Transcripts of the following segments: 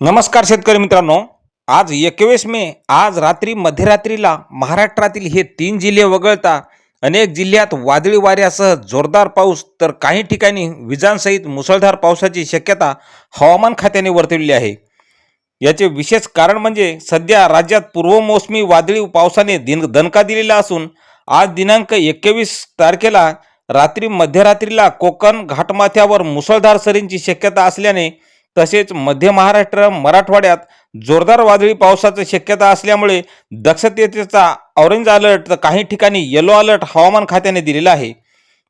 नमस्कार शेतकरी मित्रांनो. आज एकवीस मे आज रात्री मध्यरात्रीला महाराष्ट्रातील हे तीन जिल्हे वगळता अनेक जिल्ह्यात वादळी वाऱ्यासह जोरदार पाऊस तर काही ठिकाणी विजांसहित मुसळधार पावसाची शक्यता हवामान खात्याने वर्तवली आहे. याचे विशेष कारण म्हणजे सध्या राज्यात पूर्वमोसमी वादळी पावसाने दिन दणका दिलेला असून आज दिनांक एकवीस तारखेला रात्री मध्यरात्रीला कोकण घाटमाथ्यावर मुसळधार सरींची शक्यता असल्याने तसेच मध्य महाराष्ट्र मराठवाड्यात जोरदार वादळी पावसाची शक्यता असल्यामुळे दक्षतेचा ऑरेंज अलर्ट तर काही ठिकाणी येलो अलर्ट हवामान खात्याने दिलेला आहे.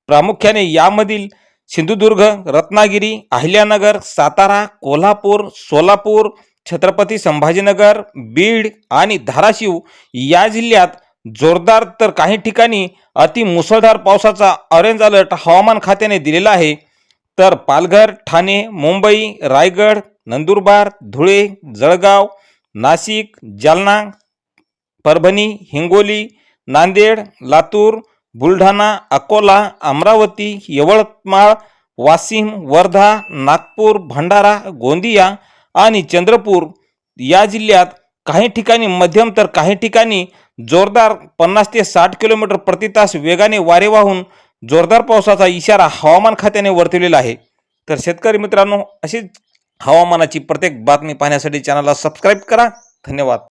प्रामुख्याने यामधील सिंधुदुर्ग रत्नागिरी अहिल्यानगर सातारा कोल्हापूर सोलापूर छत्रपती संभाजीनगर बीड आणि धाराशिव या जिल्ह्यात जोरदार तर काही ठिकाणी अति मुसळधार पावसाचा ऑरेंज अलर्ट हवामान खात्याने दिलेला आहे. तर पालघर ठाणे मुंबई रायगड नंदुरबार धुळे जळगाव नाशिक जालना परभणी हिंगोली नांदेड लातूर बुलढाणा अकोला अमरावती यवतमाळ वाशिम वर्धा नागपूर भंडारा गोंदिया आणि चंद्रपूर या जिल्ह्यात काही ठिकाणी मध्यम तर काही ठिकाणी जोरदार पन्नास ते साठ किलोमीटर प्रति तास वेगाने वारे वाहून जोरदार पावसाचा इशारा हवामान खात्याने वर्तवलेला आहे. तर शेतकरी मित्रांनो अशीच हवामानाची प्रत्येक बातमी पाहण्यासाठी चॅनलला सबस्क्राईब करा. धन्यवाद.